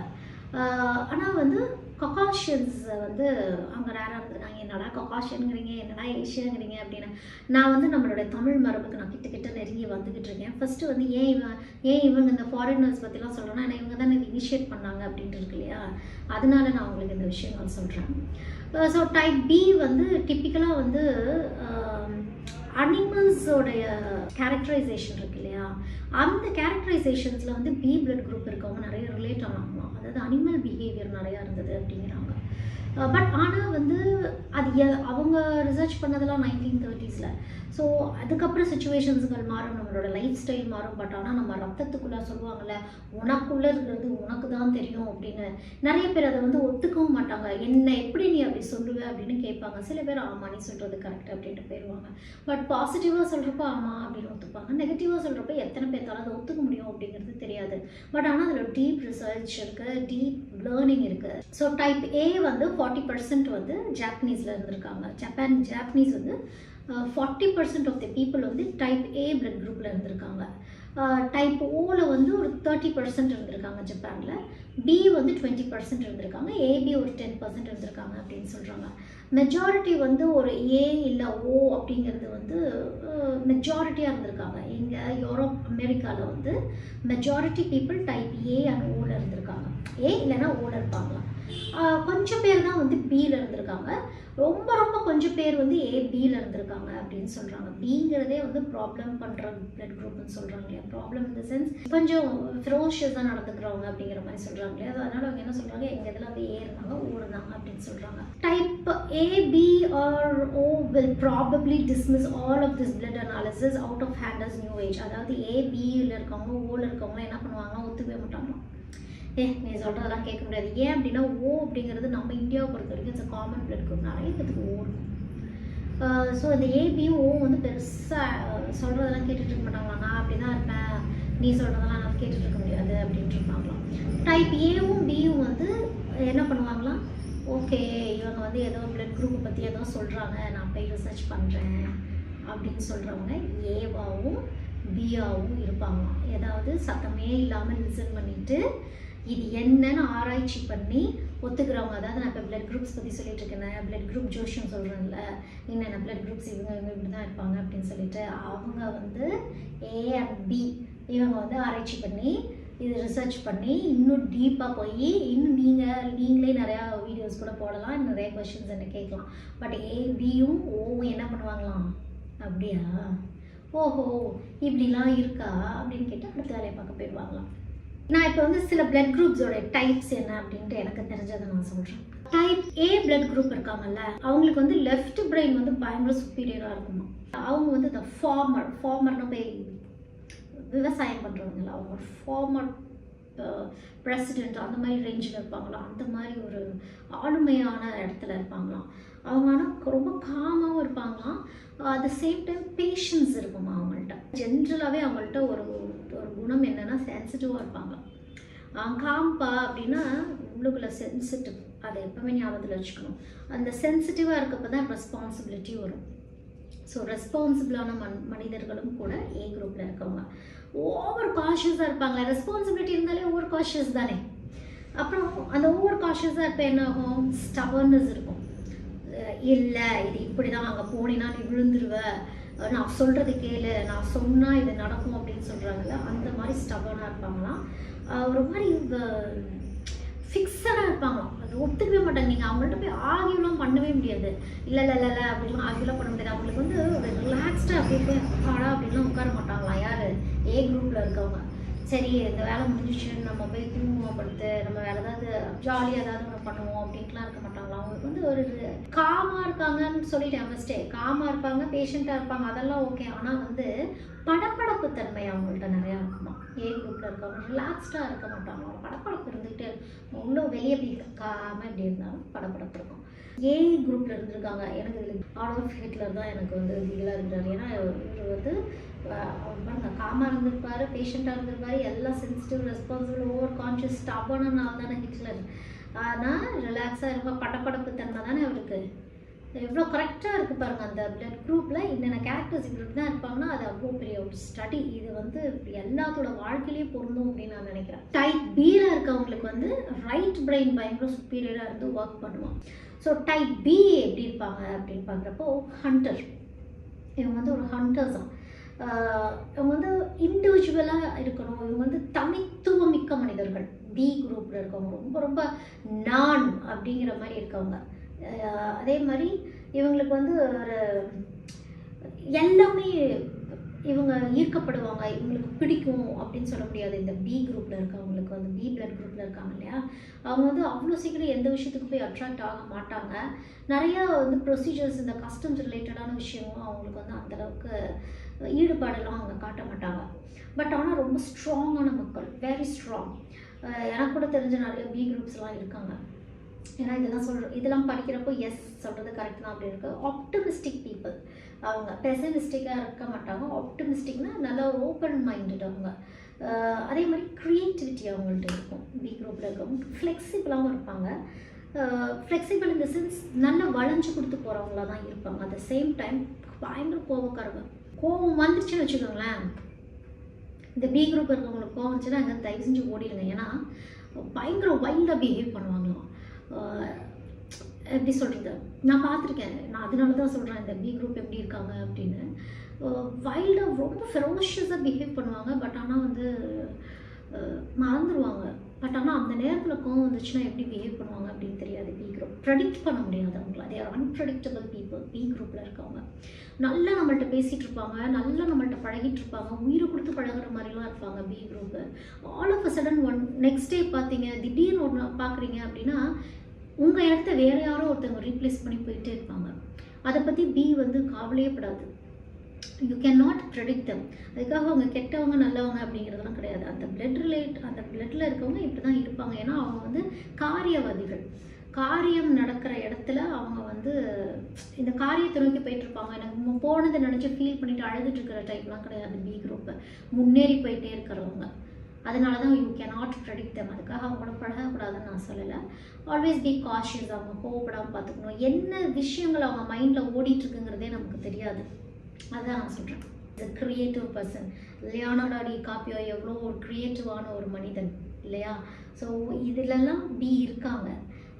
ஆனால் வந்து ககாஷியன்ஸ் வந்து அங்கே ரேராக இருந்திருக்காங்க என்னடா ககாஷியனுங்கிறீங்க என்னடா ஏஷியாங்கிறீங்க அப்படின்னு. நான் வந்து நம்மளுடைய தமிழ் மரபுக்கு நான் கிட்ட கிட்ட நெருங்கி வந்துக்கிட்டு இருக்கேன். ஃபஸ்ட்டு வந்து ஏன் இவன் ஏன் இவங்க இந்த ஃபாரினர்ஸ் பற்றிலாம் சொல்கிறேன்னா ஏன்னா இவங்க தானே இது இனிஷியேட் பண்ணாங்க அப்படின்ட்டு இருக்கு இல்லையா? அதனால நான் உங்களுக்கு இந்த விஷயங்கள் சொல்கிறேன் ஸோ டைப் பி வந்து டிப்பிக்கலாக வந்து அனிமல்ஸோடைய கேரக்டரைசேஷன் இருக்கு இல்லையா? அந்த கேரக்டரைசேஷன்ஸில் வந்து பி பிளட் குரூப் இருக்கவங்க நிறைய ரிலேட் ஆனாங்களாம் அதாவது அனிமல் பிஹேவியர் நிறையா இருந்தது அப்படிங்கிறாங்க பட் ஆனால் வந்து அது எ- அவங்க ரிசர்ச் பண்ணதெல்லாம் நைன்டீன் தேர்ட்டிஸில் ஸோ அதுக்கப்புறம் சுச்சுவேஷன்ஸுகள் மாறும் நம்மளோட லைஃப் ஸ்டைல் மாறும். பட் ஆனால் நம்ம ரத்தத்துக்குள்ளே சொல்லுவாங்கள்ல உனக்குள்ளே இருக்கிறது உனக்கு தான் தெரியும் அப்படின்னு. நிறைய பேர் அதை வந்து ஒத்துக்கவும் மாட்டாங்க. என்ன எப்படி நீ அப்படி சொல்லுவேன் அப்படின்னு கேட்பாங்க. சில பேர் ஆமாம் நீ சொல்கிறது கரெக்ட் அப்படின்ட்டு போயிடுவாங்க பட் பாசிட்டிவாக சொல்கிறப்ப ஆமாம் அப்படின்னு ஒத்துப்பாங்க. நெகட்டிவாக சொல்கிறப்ப எத்தனை பேர்த்தால அதை ஒத்துக்க முடியும் அப்படிங்கிறது தெரியாது. பட் ஆனால் அதில் டீப் ரிசர்ச் இருக்குது டீப் லேர்னிங் இருக்குது ஸோ டைப் ஏ வந்து ஃபார்ட்டி பர்சன்ட் வந்து ஜாப்பனீஸில் இருந்திருக்காங்க. ஜப்பான் ஜாப்பனீஸ் வந்து forty percent of the people வந்து டைப் ஏ பிளட் குரூப்பில் இருந்திருக்காங்க. டைப் ஓவில் வந்து ஒரு தேர்ட்டி பர்சன்ட் இருந்திருக்காங்க ஜப்பானில் பி வந்து டுவெண்ட்டி பர்சன்ட் இருந்திருக்காங்க. ஏபி ஒரு டென் பர்சன்ட் இருந்திருக்காங்க அப்படின்னு சொல்கிறாங்க மெஜாரிட்டி வந்து ஒரு ஏ இல்லை ஓ அப்படிங்கிறது வந்து மெஜாரிட்டியாக இருந்திருக்காங்க. இங்கே யூரோப் அமெரிக்காவில் வந்து majority people type A and ஓவில் இருந்திருக்காங்க. ஏ இல்லைன்னா ஓவில் இருப்பாங்க கொஞ்சம் பேர் தான் வந்து பியில் இருந்திருக்காங்க. ரொம்ப ரொம்ப கொஞ்சம் பேர் வந்து ஏ பியில் இருந்திருக்காங்க அப்படின்னு சொல்கிறாங்க பிங்கிறதே வந்து ப்ராப்ளம் பண்ணுற பிளட் குரூப்னு சொல்கிறாங்க இல்லையா? ப்ராப்ளம் இந்த சென்ஸ் கொஞ்சம் ஃப்ரோஷியஸாக நடந்துக்கிறவங்க அப்படிங்கிற மாதிரி சொல்கிறாங்க இல்லையா? அதனால் அவங்க என்ன சொல்கிறாங்க எங்கள் இதில் வந்து ஏ இருந்தாங்க ஓ இருந்தாங்க அப்படின்னு சொல்கிறாங்க type A B or O will probably dismiss all of this blood analysis out of hands new age அதாவது ஏ பியில் இருக்கவங்க ஓவில் இருக்கவங்க என்ன பண்ணுவாங்க ஒத்துக்கவே மாட்டாங்க ஏ நீ சொல்கிறதெல்லாம் கேட்க முடியாது. ஏன் அப்படின்னா ஓ அப்படிங்கிறது நம்ம இந்தியாவை பொறுத்த வரைக்கும் இட்ஸ் காமன் பிளட் குரூப் நிறைய பேத்துக்கு ஓ இருக்கும். ஸோ இந்த ஏபியும் ஓ வந்து பெருசாக சொல்கிறதெல்லாம் கேட்டுட்டு இருக்க மாட்டாங்களா நான் அப்படி தான் இருப்பேன். நீ சொல்கிறதெல்லாம் நான் கேட்டுட்டு இருக்க முடியாது அப்படின்ட்டு இருப்பாங்களாம். டைப் ஏவும் பியும் வந்து என்ன பண்ணுவாங்களாம்? ஓகே இவங்க வந்து ஏதோ பிளட் குரூப்பை பற்றி ஏதோ சொல்கிறாங்க நான் போய் ரிசர்ச் பண்ணுறேன் அப்படின்னு சொல்கிறவங்க ஏவாவும் பியாவும் இருப்பாங்களாம். ஏதாவது சத்தமே இல்லாமல் லிசன் பண்ணிவிட்டு இது என்னன்னு ஆராய்ச்சி பண்ணி ஒத்துக்கிறவங்க அதாவது நான் இப்போ பிளட் குரூப்ஸ் பற்றி சொல்லிட்டு இருக்கேன் பிளட் குரூப் ஜோஷியம் சொல்கிறேன்ல என்னென்ன பிளட் குரூப்ஸ் இவங்க இவங்க இப்படி தான் இருப்பாங்க அப்படின்னு சொல்லிட்டு அவங்க வந்து ஏ அண்ட் பி இவங்க வந்து ஆராய்ச்சி பண்ணி இது ரிசர்ச் பண்ணி இன்னும் டீப்பாக போய் இன்னும் நீங்கள் நீங்களே நிறையா வீடியோஸ் கூட போடலாம் நிறைய கொஷின்ஸ் என்ன கேட்கலாம். பட் ஏ பியும் ஓவும் என்ன பண்ணுவாங்களாம்? அப்படியா? ஓஹோ இப்படிலாம் இருக்கா? அப்படின்னு கேட்டு அடுத்த வேலையை பார்க்க போயிடுவாங்களாம். நான் இப்போ வந்து சில பிளட் குரூப்ஸோட டைப்ஸ் என்ன அப்படின்ட்டு எனக்கு தெரிஞ்சதை நான் சொல்கிறேன் டைப் ஏ பிளட் குரூப் இருக்காங்கல்ல அவங்களுக்கு வந்து லெஃப்ட் பிரெயின் வந்து பயங்கர சுப்பீரியராக இருக்குமா? அவங்க வந்து இந்த ஃபார்மர் ஃபார்மர்னு போய் விவசாயம் பண்ணுறவங்கள அவங்க ஃபார்மர் பிரசிடெண்ட் அந்த மாதிரி ரேஞ்சில் இருப்பாங்களாம் அந்த மாதிரி ஒரு ஆளுமையான இடத்துல இருப்பாங்களாம் அவங்க ஆனால் ரொம்ப காமாகவும் இருப்பாங்களாம் at the same time patience இருக்குமா அவங்கள்ட்ட? ஜென்ரலாகவே அவங்கள்ட்ட ஒரு குணம் என்னென்னா சென்சிட்டிவாக இருப்பாங்க. காம்பா அப்படின்னா உள்ளுக்குள்ள சென்சிட்டிவ் அதை எப்போவுமே ஞாபகத்தில் வச்சுக்கணும். அந்த சென்சிட்டிவாக இருக்கப்போ தான் ரெஸ்பான்சிபிலிட்டி வரும் ஸோ ரெஸ்பான்சிபிளான மன் மனிதர்களும் கூட ஏ குரூப்பில் இருக்கவங்க. ஓவர் காஷியஸாக இருப்பாங்க ரெஸ்பான்சிபிலிட்டி இருந்தாலே ஓவர் காஷியஸ் தானே. அப்புறம் அந்த ஓவர் காஷியஸாக இருப்ப என்ன ஆகும்? ஸ்டபர்னஸ் இருக்கும். இல்லை இது இப்படி தான் அங்கே போனேன்னா நீ விழுந்துருவேன் நான் சொல்கிறது கேளு நான் சொன்னால் இது நடக்கும் அப்படின்னு சொல்கிறாங்கல்ல அந்த மாதிரி ஸ்டபனாக இருப்பாங்களாம். ஒரு மாதிரி ஃபிக்ஸடாக இருப்பாங்களாம். அது ஒத்துக்கவே மாட்டாங்க. நீங்கள் அவங்கள்ட்ட போய் ஆகியெல்லாம் பண்ணவே முடியாது. இல்லை இல்லை இல்லை இல்லை அப்படிலாம் ஆகியெல்லாம் பண்ண முடியாது. அவங்களுக்கு வந்து ஒரு ரிலாக்ஸ்டாக அப்படியே போய் அப்பாடா அப்படின்லாம் உட்கார மாட்டாங்களா யார்? ஏ குரூப்பில் இருக்கவங்க. சரி இந்த வேலை முடிஞ்சிச்சு நம்ம போய் தூங்குவோம் படுத்து நம்ம வேறு ஏதாவது ஜாலியாக ஏதாவது ஒன்று பண்ணுவோம் அப்படின்ட்டுலாம் இருக்க மாட்டாங்களா? அவங்களுக்கு வந்து ஒரு காமாக இருக்காங்கன்னு சொல்லிட்டேன் ஃபஸ்ட்டே காமாக இருப்பாங்க பேஷண்ட்டாக இருப்பாங்க அதெல்லாம் ஓகே ஆனால் வந்து படப்படப்பு தன்மை அவங்கள்ட்ட நிறையா இருக்குமா? ஏ குரூப்பில் இருக்கவங்க ரிலாக்ஸ்டாக இருக்க மாட்டாங்க படப்படப்பு இருந்துகிட்டே இன்னும் வெளியே அப்படி இருக்காமல் இப்படி இருந்தாலும் படப்படப்பு இருக்கும். ஏ குரூப்பில் இருந்திருக்காங்க. எனக்கு இதில் ஆஃப் ஹிட்லர் தான் எனக்கு வந்து இதெல்லாம் இருக்கிறார் ஏன்னா இவர் வந்து காமாக இருந்திருப்பாரு பேஷண்ட்டாக இருந்திருப்பாரு எல்லாம் சென்சிட்டிவ் ரெஸ்பான்சிபிள் ஓவர் கான்ஷியஸ் ஸ்டாப்பான நாள் தானே ஹிட்லர். ஆனால் ரிலாக்ஸாக இருப்பா படப்படப்பு தன்மை தானே அவருக்கு. எவ்வளோ கரெக்டாக இருக்குது பாருங்கள் அந்த பிளட் குரூப்பில் என்னென்ன கேரக்டர்ஸ் இப்படி தான் இருப்பாங்கன்னா அது அவ்வளோ பெரிய ஒரு ஸ்டடி இது வந்து எல்லாத்தோட வாழ்க்கையிலையும் பொருந்தும் அப்படின்னு நான் நினைக்கிறேன். டைப் பியில் இருக்கவங்களுக்கு வந்து ரைட் பிரெயின் பயங்கர சுப்பீரியராக இருந்து ஒர்க் பண்ணுவோம் ஸோ டைப் பி எப்படி இருப்பாங்க அப்படின்னு பார்க்குறப்போ ஹண்டர் இவங்க வந்து ஒரு ஹண்டர்ஸ் தான் இவங்க வந்து இண்டிவிஜுவலாக இருக்கணும். இவங்க வந்து தனித்துவமிக்க மனிதர்கள். பி குரூப்பில் இருக்கவங்க. ரொம்ப ரொம்ப நான் அப்படிங்கிற மாதிரி இருக்கவங்க. அதே மாதிரி இவங்களுக்கு வந்து ஒரு எல்லாமே இவங்க ஈர்க்கப்படுவாங்க. இவங்களுக்கு பிடிக்கும் அப்படின்னு சொல்ல முடியாது. இந்த பி குரூப்பில் இருக்கவங்களுக்கு வந்து பி பிளட் குரூப்பில் இருக்காங்க இல்லையா? அவங்க வந்து அவ்வளோ சீக்கிரம் எந்த விஷயத்துக்கு போய் அட்ராக்ட் ஆக மாட்டாங்க. நிறையா வந்து ப்ரொசீஜர்ஸ் இந்த கஸ்டம்ஸ் ரிலேட்டடான விஷயமும் அவங்களுக்கு வந்து அந்தளவுக்கு ஈடுபாடெல்லாம் அவங்க காட்ட மாட்டாங்க. பட் ஆனால் ரொம்ப ஸ்ட்ராங்கான மக்கள் வெரி ஸ்ட்ராங் எனக்கு கூட தெரிஞ்ச நிறைய பி குரூப்ஸ்லாம் இருக்காங்க. ஏன்னா இதெல்லாம் சொல்கிற இதெல்லாம் படிக்கிறப்போ எஸ் சொல்கிறது கரெக்ட் தான் அப்படி இருக்குது ஆப்டமிஸ்டிக் பீப்புள் அவங்க பெசமிஸ்டிக்காக இருக்க மாட்டாங்க. ஆப்டமிஸ்டிக்னா நல்லா ஓப்பன் மைண்டட் அவங்க அதே மாதிரி க்ரியேட்டிவிட்டி அவங்கள்ட்ட இருக்கும். பி குரூப்பில் இருக்கவங்க. ஃப்ளெக்சிபிளாகவும் இருப்பாங்க. ஃப்ளெக்சிபிள் இந்த சென்ஸ் நல்லா வளைஞ்சு கொடுத்து போகிறவங்களா தான் இருப்பாங்க. அட் த சேம் டைம் பயங்கர கோபக்காரங்க. கோபம் வந்துச்சுன்னு வச்சுக்கோங்களேன். இந்த பி குரூப் இருக்கிறவங்களுக்கு கோவம் வந்துச்சுன்னா அங்கே தயவு செஞ்சு ஓடிடுங்க. ஏன்னா பயங்கர வைல்டாக பிஹேவ் பண்ணுவாங்களாம். எப்படி சொல்கிறது நான் பார்த்துருக்கேன். நான் அதனால தான் சொல்கிறேன் இந்த பி குரூப் எப்படி இருக்காங்க அப்படின்னு. வைல்டாக ரொம்ப ஃபெரோஷியஸாக பிஹேவ் பண்ணுவாங்க. பட் ஆனால் வந்து மறந்துடுவாங்க பட் ஆனால் அந்த நேரத்தில் கோவம் வந்துச்சுன்னா எப்படி பிஹேவ் பண்ணுவாங்க அப்படின்னு தெரியாது. பி குரூப் ப்ரெடிக்ட் பண்ண முடியாது அவங்கள. அதே அன்பிரடிக்டபிள் பீப்புள் பி குரூப்பில் இருக்கவங்க. நல்லா நம்மள்ட்ட பேசிகிட்டு இருப்பாங்க. நல்லா நம்மள்ட்ட பழகிட்டு இருப்பாங்க. உயிரை கொடுத்து பழகுற மாதிரிலாம் இருப்பாங்க B group all of a sudden one next day பார்த்தீங்க திடீர்னு ஒன்று பார்க்குறீங்க அப்படின்னா உங்கள் இடத்த வேறு யாரோ ஒருத்தவங்க ரீப்ளேஸ் பண்ணி போயிட்டே இருப்பாங்க. அதை பற்றி பி வந்து காவலையே படாது. You can not predict them அதுக்காக அவங்க கெட்டவங்க நல்லவங்க அப்படிங்கிறதுலாம் கிடையாது. அந்த பிளட் ரிலேட் அந்த பிளட்டில் இருக்கவங்க இப்படி தான் இருப்பாங்க. ஏன்னா அவங்க வந்து காரியவாதிகள். காரியம் நடக்கிற இடத்துல அவங்க வந்து இந்த காரியத்தை நோக்கி போயிட்டுருப்பாங்க. எனக்கு போனதை நினச்சி ஃபீல் பண்ணிட்டு அழுதுட்டு இருக்கிற டைப்லாம் கிடையாது. பி குரூப்பு முன்னேறி போயிட்டே இருக்கிறவங்க. அதனால தான் you can not predict them அதுக்காக அவங்க கூட பழகக்கூடாதுன்னு நான் சொல்லலை. ஆல்வேஸ் பி காஷியஸ் அவங்க கோவப்படாமல் பார்த்துக்கணும். என்ன விஷயங்கள் அவங்க மைண்டில் ஓடிட்டுருக்குங்கிறதே நமக்கு தெரியாது. அதான் நான் சொல்கிறேன் த க்ரியேட்டிவ் பர்சன் லியானோடா காப்பியோ எவ்வளோ ஒரு க்ரியேட்டிவான ஒரு மனிதன் இல்லையா? ஸோ இதிலெல்லாம் பி இருக்காங்க.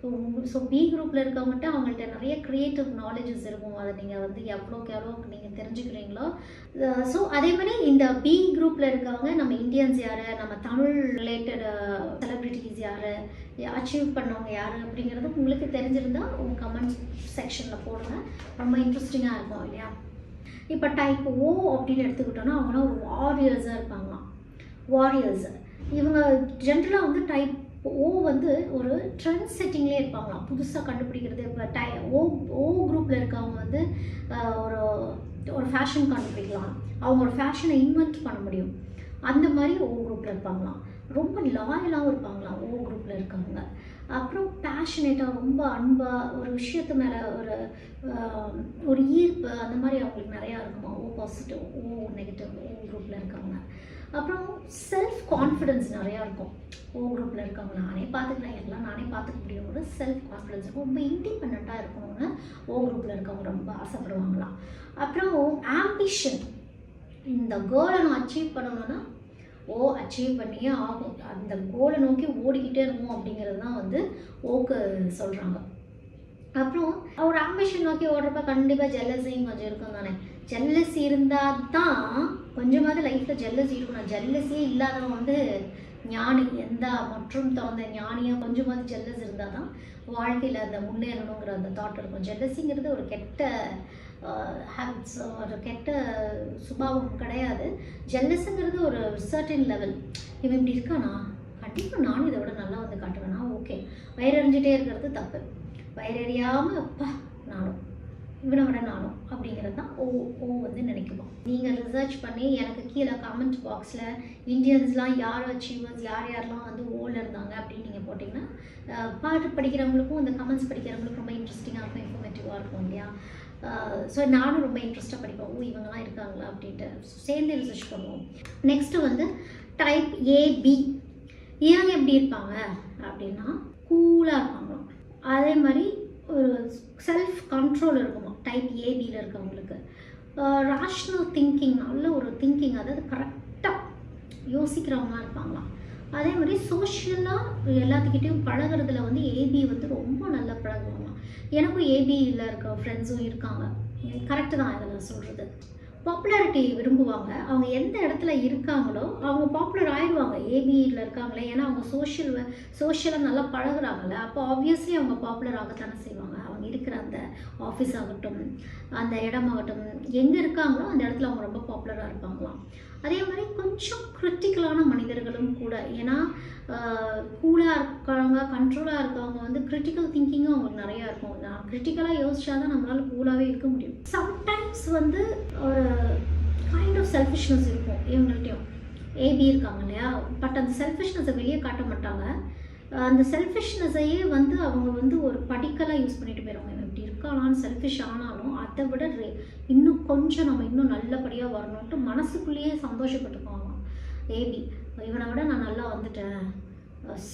ஸோ ஸோ பி குரூப்பில் இருக்கவங்கள்ட்ட அவங்கள்ட்ட நிறைய க்ரியேட்டிவ் நாலேஜஸ் இருக்கும். அதை நீங்கள் வந்து எவ்வளோக்கு எவ்வளோ நீங்கள் தெரிஞ்சுக்கிறீங்களோ. ஸோ அதே மாதிரி இந்த பி குரூப்பில் இருக்கவங்க நம்ம இந்தியன்ஸ் யார்? நம்ம தமிழ் ரிலேட்டட் செலிப்ரிட்டிஸ் யார்? அச்சீவ் பண்ணவங்க யார்? அப்படிங்கிறது உங்களுக்கு தெரிஞ்சிருந்தால் உங்கள் கமெண்ட் செக்ஷனில் போடுங்க. ரொம்ப இன்ட்ரெஸ்டிங்காக இருக்கும் இல்லையா? இப்போ டைப் ஓ அப்படின்னு எடுத்துக்கிட்டோன்னா அவங்களாம் ஒரு வாரியர்ஸாக இருப்பாங்களாம் வாரியர்ஸ் இவங்க ஜென்ரலாக வந்து டைப் ஓ வந்து ஒரு ட்ரெண்ட் செட்டிங்லேயே இருப்பாங்களாம் புதுசாக கண்டுபிடிக்கிறது இப்போ டை ஓ ஓ குரூப்பில் இருக்கவங்க வந்து ஒரு ஒரு ஃபேஷன் கண்டுபிடிக்கலாம். அவங்க ஒரு ஃபேஷனை இன்வென்ட் பண்ண முடியும். அந்த மாதிரி ஓ குரூப்பில் இருப்பாங்களாம். ரொம்ப லாயலாகவும் இருப்பாங்களாம் ஓ குரூப்பில் இருக்கவங்க. அப்புறம் பேஷனேட்டாக ரொம்ப அன்பாக ஒரு விஷயத்து மேலே ஒரு ஒரு ஈர்ப்பு அந்த மாதிரி அவங்களுக்கு நிறையா இருக்குமா? ஓ பாசிட்டிவ் ஓ நெகட்டிவ் ஓ குரூப்பில் இருக்கவங்க. அப்புறம் செல்ஃப் கான்ஃபிடென்ஸ் நிறையா இருக்கும். ஓ குரூப்பில் இருக்கவங்க நானே பார்த்துக்கலாம் எல்லாம் நானே பார்த்துக்க முடியும். ஒரு செல்ஃப் கான்ஃபிடென்ஸ் இருக்கும். ரொம்ப இண்டிபெண்ட்டாக இருக்கணும்னு ஓ குரூப்பில் இருக்கவங்க ரொம்ப ஆசைப்படுவாங்களாம். அப்புறம் ஆம்பிஷன் இந்த கோலை நான் அச்சீவ் பண்ணணும்னா ஓ அச்சீவ் பண்ணியே ஆகும் அந்த கோலை நோக்கி ஓடிக்கிட்டே இருக்கும் அப்படிங்கிறது தான் வந்து ஓக்கு சொல்கிறாங்க அப்புறம் ஒரு ஆம்பிஷன் நோக்கி ஓடுறப்ப கண்டிப்பாக ஜெல்லஸையும் கொஞ்சம் இருக்கும் தானே. ஜெல்லசி இருந்தால் தான் கொஞ்சமாவது லைஃப்பில் ஜெல்லசி இருக்கணும் ஜெல்லஸே இல்லாதவங்க வந்து ஞானி எந்த மற்றும் தகுந்த ஞானியாக கொஞ்சமாவது ஜெல்லஸ் இருந்தால் தான் வாழ்க்கையில் அந்த முன்னேறணுங்கிற அந்த தாட் இருக்கும். ஜெல்லசிங்கிறது ஒரு கெட்ட ஹேபிட்ஸ் ஒரு கெட்ட சுபாவம் கிடையாது. ஜெல்லஸுங்கிறது ஒரு சர்டின் லெவல் இவன் இப்படி இருக்கானா? கண்டிப்பாக நானும் இதை விட நல்லா வந்து காட்டுவேனா? ஓகே. வயிறறிஞ்சிட்டே இருக்கிறது தப்பு. வயிறறியாமல் அப்பா நானும். இவனை விட நானும். அப்படிங்கிறது தான் ஓ ஓ வந்து நினைக்குமா. நீங்கள் ரிசர்ச் பண்ணி எனக்கு கீழே கமெண்ட் பாக்ஸில் இந்தியன்ஸ்லாம் யார் அச்சீவர்ஸ் யார் யாரெல்லாம் வந்து ஓவில் இருந்தாங்க அப்படின்னு நீங்கள் போட்டிங்கன்னா பாட்டு படிக்கிறவங்களுக்கும் இந்த கமெண்ட்ஸ் படிக்கிறவங்களுக்கும் ரொம்ப இன்ட்ரெஸ்டிங்காக இருக்கும் இன்ஃபர்மேட்டிவாக இருக்கும் இல்லையா? Uh, ஸோ நானும் ரொம்ப இன்ட்ரெஸ்ட்டாக படிப்பேன். ஓ இவங்கெல்லாம் இருக்காங்களா அப்படின்ட்டு. சேர்ந்து ரிசர்ச் பண்ணுவோம். நெக்ஸ்ட்டு வந்து டைப் ஏபி இவங்க எப்படி இருப்பாங்க? அப்படின்னா கூலாக uh, இருப்பாங்களாம் அதே மாதிரி ஒரு செல்ஃப் கண்ட்ரோல் இருக்குமா டைப் ஏபியில் இருக்கவங்களுக்கு. ராஷ்னல் திங்கிங் நல்ல ஒரு திங்கிங் அதாவது கரெக்டாக யோசிக்கிறவங்களாம் இருப்பாங்களாம். அதே மாதிரி சோஷியலாக எல்லாத்துக்கிட்டேயும் பழகிறதுல வந்து ஏபி வந்து ரொம்ப நல்லா பழகுவாங்க. எனக்கும் ஏபியில் இருக்க ஃப்ரெண்ட்ஸும் இருக்காங்க. கரெக்டு தான் இதில் சொல்கிறது பாப்புலாரிட்டி விரும்புவாங்க. அவங்க எந்த இடத்துல இருக்காங்களோ அவங்க பாப்புலர் ஆயிடுவாங்க. ஏபியில் இருக்காங்களே. ஏன்னா அவங்க சோஷியல் சோஷியலாக நல்லா பழகுறாங்கல்ல. அப்போ ஆப்வியஸ்லி அவங்க பாப்புலர் ஆகத்தானே செய்வாங்க. அவங்க இருக்கிற அந்த ஆஃபீஸ் ஆகட்டும் அந்த இடமாகட்டும் எங்கே இருக்காங்களோ அந்த இடத்துல அவங்க ரொம்ப பாப்புலராக இருப்பாங்களாம். அதே மாதிரி கொஞ்சம் கிரிட்டிக்கலான மனிதர்களும் கூட ஏன்னா கூலாக இருக்கிறவங்க கண்ட்ரோலாக இருக்கவங்க வந்து கிரிட்டிக்கல் திங்கிங்கும் அவங்களுக்கு நிறையா இருக்கும். நான் கிரிட்டிக்கலாக யோசிச்சா தான் நம்மளால் கூலாகவே இருக்க முடியும். சம்டைம்ஸ் வந்து ஒரு கைண்ட் ஆஃப் செல்ஃபிஷ்னஸ் இருக்கும் இவங்கள்ட்டையும். ஏபி இருக்காங்க இல்லையா? பட் அந்த செல்ஃபிஷ்னஸை வெளியே காட்ட மாட்டாங்க. அந்த செல்ஃபிஷ்னஸையே வந்து அவங்க வந்து ஒரு படிக்கலாக யூஸ் பண்ணிட்டு போயிடுவாங்க இவன் இப்படி இருக்கானான்னு செல்ஃபிஷ் ஆனாலும் அதை விட ரே இன்னும் கொஞ்சம் நம்ம இன்னும் நல்லபடியாக வரணும்ட்டு மனசுக்குள்ளேயே சந்தோஷப்பட்டுக்குவாங்க. ஏபி இவனை விட நான் நல்லா வந்துட்டேன்.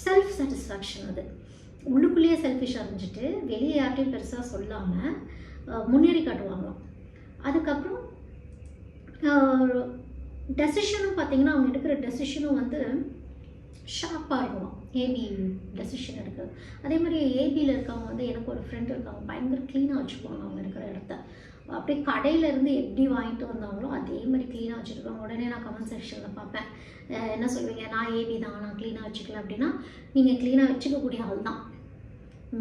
செல்ஃப் சாட்டிஸ்ஃபேக்ஷன் அது. உள்ளுக்குள்ளேயே செல்ஃபிஷ் அறிஞ்சிட்டு வெளியே யார்ட்டையும் பெருசாக சொல்லாமல் முன்னேறி காட்டுவாங்களாம். அதுக்கப்புறம் டெசிஷனும் பார்த்தீங்கன்னா அவங்க எடுக்கிற டெசிஷனும் வந்து ஷார்ப்பாக இருக்கணும் ஏபி டெசிஷன் எடுக்கிறது அதே மாதிரி ஏபியில் இருக்கவங்க வந்து எனக்கு ஒரு ஃப்ரெண்ட் இருக்காங்க. பயங்கர க்ளீனாக வச்சுக்குவாங்க அவங்க இருக்கிற இடத்த. அப்படியே கடையிலேருந்து எப்படி வாங்கிட்டு வந்தாங்களோ அதே மாதிரி க்ளீனாக வச்சுருக்காங்க உடனே நான் கமெண்ட் செக்ஷனில் பார்ப்பேன். என்ன சொல்வீங்க? நான் ஏபி தான். நான் க்ளீனாக வச்சுக்கல அப்படின்னா நீங்கள் க்ளீனாக வச்சுக்கக்கூடிய ஆள் தான்.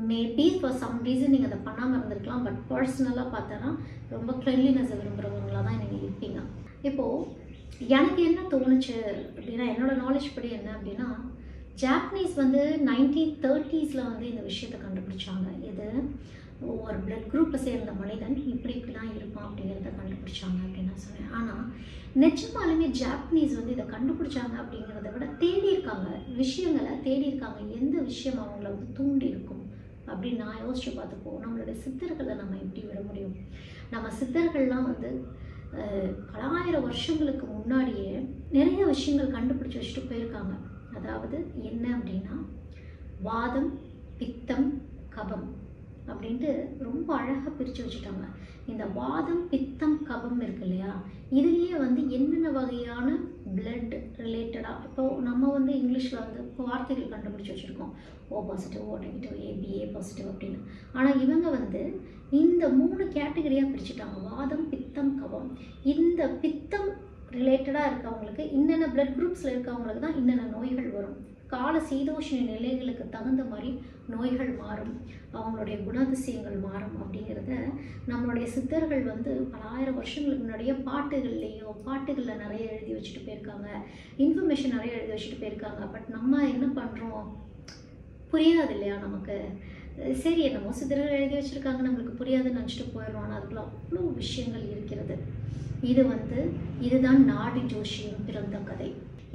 மேபி ஃபார் சம் ரீசன் நீங்கள் அதை பண்ணாமல் இருந்திருக்கலாம். பட் பர்சனலாக பார்த்தோன்னா ரொம்ப க்ளென்லினஸை விரும்புகிறவங்களாக தான் நீங்கள் இருப்பீங்க. இப்போது எனக்கு என்ன தோணுச்சு அப்படின்னா என்னோட நாலேஜ் படி என்ன அப்படின்னா ஜாப்பனீஸ் வந்து நைன்டீன் தேர்ட்டீஸில் வந்து இந்த விஷயத்தை கண்டுபிடிச்சாங்க. இது ஒரு பிளட் குரூப்பை சேர்ந்த மனிதன் இப்படி இப்படிலாம் இருப்பான் அப்படிங்கிறத கண்டுபிடிச்சாங்க அப்படின்னு நான் சொன்னேன். ஆனால் நிஜமாலுமே ஜாப்பனீஸ் வந்து இதை கண்டுபிடிச்சாங்க அப்படிங்கிறத விட தேடி இருக்காங்க. விஷயங்களை தேடி இருக்காங்க. எந்த விஷயம் அவங்கள வந்து தூண்டி இருக்கும் அப்படின்னு நான் யோசிச்சு பார்த்துப்போம். நம்மளுடைய சித்தர்களை நம்ம எப்படி விட முடியும்? நம்ம சித்தர்கள்லாம் வந்து பலாயிரம் வருஷங்களுக்கு முன்னாடியே நிறைய விஷயங்கள் கண்டுபிடிச்சி வச்சுட்டு போயிருக்காங்க. அதாவது என்ன அப்படின்னா வாதம் பித்தம் கபம். அப்படின்ட்டு ரொம்ப அழகாக பிரித்து வச்சுட்டாங்க. இந்த வாதம் பித்தம் கபம் இருக்கு இல்லையா? இதுலேயே வந்து என்னென்ன வகையான பிளட் ரிலேட்டடாக இப்போது நம்ம வந்து இங்கிலீஷில் வந்து வார்த்தைகள் கண்டுபிடிச்சி வச்சுருக்கோம். O positive O negative ABA positive அப்படின்னு. ஆனால் இவங்க வந்து இந்த மூணு கேட்டகரியாக பிரிச்சுட்டாங்க. வாதம் பித்தம் கபம். இந்த பித்தம் ரிலேட்டடாக இருக்கவங்களுக்கு இன்னென்ன பிளட் குரூப்ஸில் இருக்கவங்களுக்கு தான் இன்னென்ன நோய்கள் வரும்? கால சீதோஷண நிலைகளுக்கு தகுந்த மாதிரி நோய்கள் மாறும். அவங்களுடைய குணாதிசயங்கள் மாறும் அப்படிங்கிறத நம்மளுடைய சித்தர்கள் வந்து பல ஆயிரம் வருஷங்களுக்கு முன்னாடியே பாட்டுகள்லேயோ பாட்டுகளில் நிறைய எழுதி வச்சுட்டு போயிருக்காங்க. இன்ஃபர்மேஷன் நிறைய எழுதி வச்சுட்டு போயிருக்காங்க. பட் நம்ம என்ன பண்ணுறோம் புரியாது இல்லையா நமக்கு? சரி என்னமோ சித்தர்கள் எழுதி வச்சுருக்காங்க. நம்மளுக்கு புரியாதுன்னு நினச்சிட்டு போயிடுறோம். ஆனால் அதுக்குள்ள அவ்வளோ விஷயங்கள் இருக்கிறது. இது வந்து இதுதான் நாடி ஜோஷியம் பிறந்த கதை.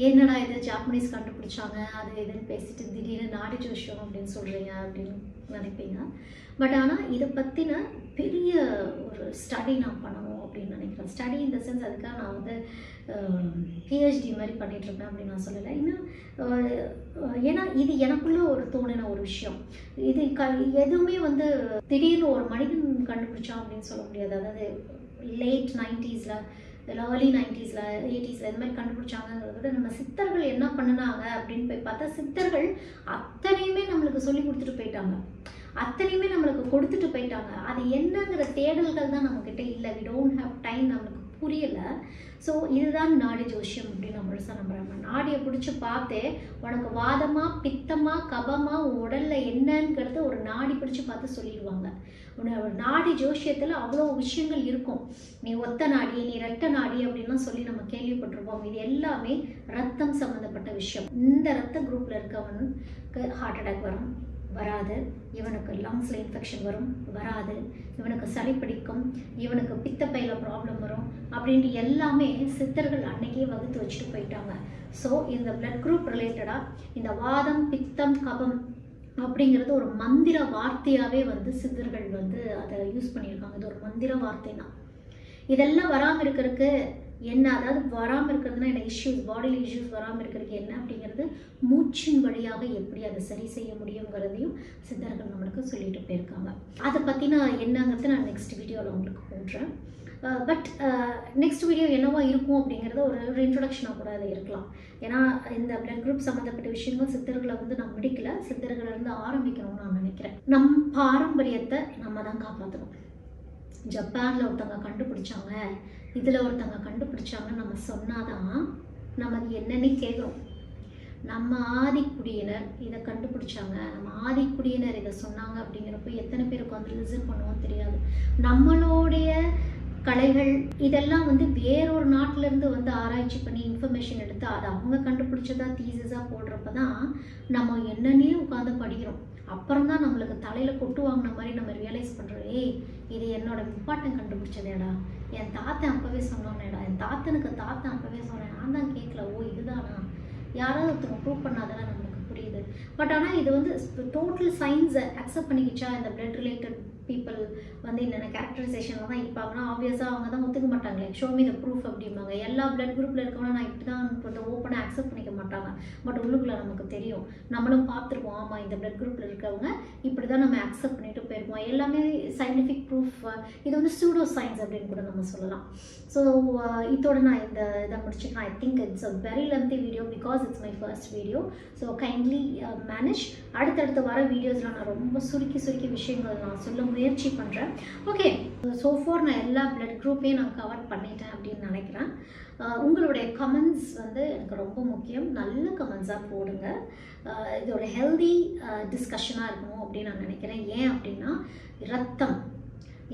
என்னடா இது ஜாப்பனீஸ் கண்டுபிடிச்சாங்க? அது இதுன்னு பேசிட்டு திடீர்னு நாடி ஜோஷம் அப்படின்னு சொல்கிறீங்க அப்படின்னு நினைப்பீங்க. பட் ஆனால் இதை பற்றின பெரிய ஒரு ஸ்டடி நான் பண்ணணும் அப்படின்னு நினைக்கிறேன். ஸ்டடி இந்த சென்ஸ் அதுக்காக நான் வந்து பிஹெச்டி மாதிரி பண்ணிகிட்ருப்பேன் அப்படின்னு நான் சொல்லலை. இன்னும் ஏன்னா இது எனக்குள்ளே ஒரு தோணின ஒரு விஷயம். இது க எதுவுமே வந்து திடீர்னு ஒரு மனிதன் கண்டுபிடிச்சான் அப்படின்னு சொல்ல முடியாது. அதாவது லேட் நைன்டீஸில் ஏர்லி நைன்டிஸில் எயிட்டிஸில் இந்த மாதிரி கண்டுபிடிச்சாங்கிறத விட நம்ம சித்தர்கள் என்ன பண்ணினாங்க அப்படின்னு போய் பார்த்தா சித்தர்கள் அத்தனையுமே நம்மளுக்கு சொல்லி கொடுத்துட்டு போயிட்டாங்க. அத்தனையுமே நம்மளுக்கு கொடுத்துட்டு போயிட்டாங்க. அது என்னங்கிற தேடல்கள் தான் நம்மக்கிட்ட இல்லை. வி டோன்ட் ஹாவ் டைம் நம்மளுக்கு புரியலை. ஸோ இதுதான் நாடி ஜோஷியம் அப்படின்னு நம்ம முழுசாக நம்புறாங்க. நாடியை பிடிச்சி பார்த்தே உனக்கு வாதமாக பித்தமாக கபமாக உன் உடலில் என்னங்கிறத ஒரு நாடி பிடிச்சி பார்த்து சொல்லிடுவாங்க. உன்னோட நாடி ஜோஷியத்தில் அவ்வளோ விஷயங்கள் இருக்கும். நீ ஒத்த நாடி நீ ரெட்ட நாடி அப்படின்லாம் சொல்லி நம்ம கேள்விப்பட்டிருப்போம். இது எல்லாமே ரத்தம் சம்மந்தப்பட்ட விஷயம். இந்த ரத்த குரூப்பில் இருக்கவனுக்கு ஹார்ட் அட்டாக் வரும். வராது. இவனுக்கு லங்ஸில் இன்ஃபெக்ஷன் வரும் வராது. இவனுக்கு சளி பிடிக்கும் இவனுக்கு பித்தப்பையில் ப்ராப்ளம் வரும் அப்படின்ட்டு எல்லாமே சித்தர்கள் அன்னைக்கே வகுத்து வச்சுட்டு போயிட்டாங்க. ஸோ இந்த பிளட் குரூப் ரிலேட்டடாக இந்த வாதம் பித்தம் கபம் அப்படிங்கிறது ஒரு மந்திர வார்த்தையாகவே வந்து சித்தர்கள் வந்து அதை யூஸ் பண்ணியிருக்காங்க. இது ஒரு மந்திர வார்த்தை தான் இதெல்லாம் வராமல் இருக்கிறதுக்கு என்ன? அதாவது வராமல் இருக்கிறதுனா என்ன? இஷ்யூஸ் பாடியில் இஷ்யூஸ் வராமல் இருக்கிறதுக்கு என்ன அப்படிங்கிறது மூச்சின் வழியாக எப்படி அதை சரி செய்ய முடியுங்கிறதையும் சித்தர்கள் நம்மளுக்கு சொல்லிட்டு போயிருக்காங்க. அதை பற்றின என்னங்கிறது நான் நெக்ஸ்ட் வீடியோவில் உங்களுக்கு போடுறேன் பட் நெக்ஸ்ட் வீடியோ என்னவா இருக்கும் அப்படிங்கிறது ஒரு ஒரு இன்ட்ரொடக்ஷனாக கூட அது இருக்கலாம். ஏன்னா இந்த பிளட் குரூப் சம்மந்தப்பட்ட விஷயங்கள் சித்தர்களை வந்து நான் முடிக்கல. சித்தர்களை இருந்து ஆரம்பிக்கணும்னு நான் நினைக்கிறேன். நம் பாரம்பரியத்தை நம்ம தான் காப்பாற்றணும் ஜப்பானில் ஒருத்தவங்க கண்டுபிடிச்சாங்க. இதில் ஒருத்தவங்க கண்டுபிடிச்சாங்கன்னு நம்ம சொன்னாதான் நம்ம அது என்னன்னு கேட்குறோம் நம்ம ஆதிக்குடியினர் இதை கண்டுபிடிச்சாங்க. நம்ம ஆதிக்குடியினர் இதை சொன்னாங்க அப்படிங்கிறப்போ எத்தனை பேருக்கு வந்து லிசன் பண்ணுவோம் தெரியாது. நம்மளுடைய கலைகள் இதெல்லாம் வந்து வேறொரு நாட்டிலேருந்து வந்து ஆராய்ச்சி பண்ணி இன்ஃபர்மேஷன் எடுத்து அதை அவங்க கண்டுபிடிச்சதா தீசஸாக போடுறப்ப தான் நம்ம என்னன்னே உட்காந்து படிக்கிறோம். அப்புறம் தான் நம்மளுக்கு தலையில் கொட்டு வாங்கின மாதிரி நம்ம ரியலைஸ் பண்ணுறோம் ஏய் இது என்னோட இம்பார்ட்டன் கண்டுபிடிச்சதேடா. என் தாத்தன் அப்போவே சொன்னானேடா என் தாத்தனுக்கு தாத்தன் அப்போவே சொன்னேன். நான் தான் கேட்கல ஓ இதுதானா? யாராவது ஒருத்தவங்க ப்ரூவ் பண்ணாதானே நம்மளுக்கு புரியுது. பட் ஆனால் இது வந்து டோட்டல் சயின்ஸை அக்செப்ட் பண்ணிக்கிச்சா இந்த பிளட் ரிலேட்டட் பீப்புள் வந்து என்னென்ன கேரக்டரைசேஷனில் தான் இருப்பாங்கன்னா ஆப்வியஸாக அவங்க தான் ஒத்துக்க மாட்டாங்களே. ஷோ மீ த ப்ரூஃப் அப்படிம்பாங்க. எல்லா பிளட் குரூப்பில் இருக்கவங்க நான் இப்படி தான் இப்போ ஓப்பனாக அக்செப்ட் பண்ணிக்க மாட்டாங்க. பட் உள்ளுக்குள்ள நமக்கு தெரியும். நம்மளும் பார்த்துருப்போம் ஆமாம் இந்த பிளட் குரூப்பில் இருக்கவங்க இப்படி தான் நம்ம அக்செப்ட் பண்ணிட்டு போயிருப்போம். எல்லாமே சயின்டிஃபிக் ப்ரூஃப் இது வந்து சூடோ சயின்ஸ் அப்படின்னு கூட நம்ம சொல்லலாம். ஸோ இதோட நான் இந்த இதை முடிச்சுக்கிறேன் I think it's a very lengthy video because it's my first video so kindly manage அடுத்தடுத்து வர வீடியோஸில் நான் ரொம்ப சுருக்கி சுருக்கி விஷயங்கள் நான் சொல்ல முயற்சி பண்ணுறேன் ஓகே ஃபோர் நான் எல்லா பிளட் குரூப்பையும் நான் கவர் பண்ணிட்டேன் அப்படின்னு நினைக்கிறேன். உங்களுடைய கமெண்ட்ஸ் வந்து எனக்கு ரொம்ப முக்கியம். நல்ல கமெண்ட்ஸாக போடுங்க. இதோட ஹெல்தி டிஸ்கஷனாக இருக்கணும் அப்படின்னு நான் நினைக்கிறேன். ஏன் அப்படின்னா ரத்தம்.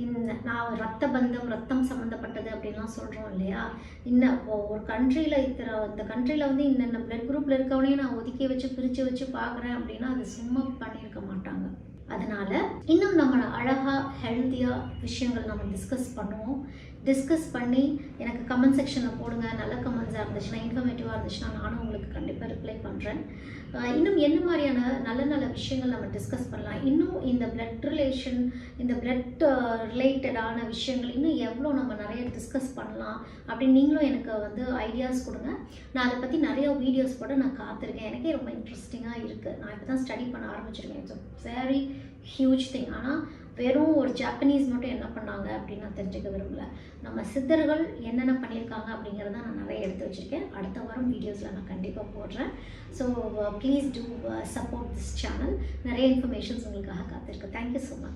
இந்த நான் ரத்த பந்தம் ரத்தம் சம்மந்தப்பட்டது அப்படின்லாம் சொல்கிறோம் இல்லையா? இன்னும் ஒரு கண்ட்ரியில் இத்தனை இந்த கண்ட்ரியில் வந்து இன்னென்ன பிளட் குரூப்பில் இருக்கவனையும் நான் ஒதுக்கி வச்சு பிரித்து வச்சு பார்க்குறேன் அப்படின்னா அது சும்மா பண்ணியிருக்க மாட்டாங்க. அதனால் இன்னும் நம்ம அழகாக ஹெல்த்தியாக விஷயங்கள் நம்ம டிஸ்கஸ் பண்ணுவோம். டிஸ்கஸ் பண்ணி எனக்கு கமெண்ட் செக்ஷனில் போடுங்க. நல்ல கமெண்ட்ஸாக இருந்துச்சுன்னா இன்ஃபர்மேட்டிவாக இருந்துச்சுன்னா நானும் உங்களுக்கு கண்டிப்பாக ரிப்ளை பண்ணுறேன் இன்னும் என்ன மாதிரியான நல்ல நல்ல விஷயங்கள் நம்ம டிஸ்கஸ் பண்ணலாம்? இன்னும் இந்த பிளட் ரிலேஷன் இந்த பிளட் ரிலேட்டடான விஷயங்கள் இன்னும் எவ்வளோ நம்ம நிறைய டிஸ்கஸ் பண்ணலாம் அப்படின்னு நீங்களும் எனக்கு வந்து ஐடியாஸ் கொடுங்க. நான் அதை பற்றி நிறைய வீடியோஸ் கூட நான் காத்திருக்கேன். எனக்கே ரொம்ப இன்ட்ரெஸ்டிங்காக இருக்குது நான் இப்போ தான் ஸ்டடி பண்ண ஆரம்பிச்சிருக்கேன். இட்ஸ் வெரி ஹியூஜ் திங் ஆனால் வெறும் ஒரு ஜாப்பனீஸ் மட்டும் என்ன பண்ணாங்க அப்படின்னு நான் தெரிஞ்சுக்க விரும்பல. நம்ம சித்தர்கள் என்னென்ன பண்ணியிருக்காங்க அப்படிங்கிறத நான் நிறைய எடுத்து வச்சுருக்கேன். அடுத்த வாரம் வீடியோஸில் நான் கண்டிப்பாக போடுறேன். So please do support this channel நிறைய இன்ஃபர்மேஷன்ஸ் உங்களுக்காக காத்திருக்கு தேங்க்யூ ஸோ மச்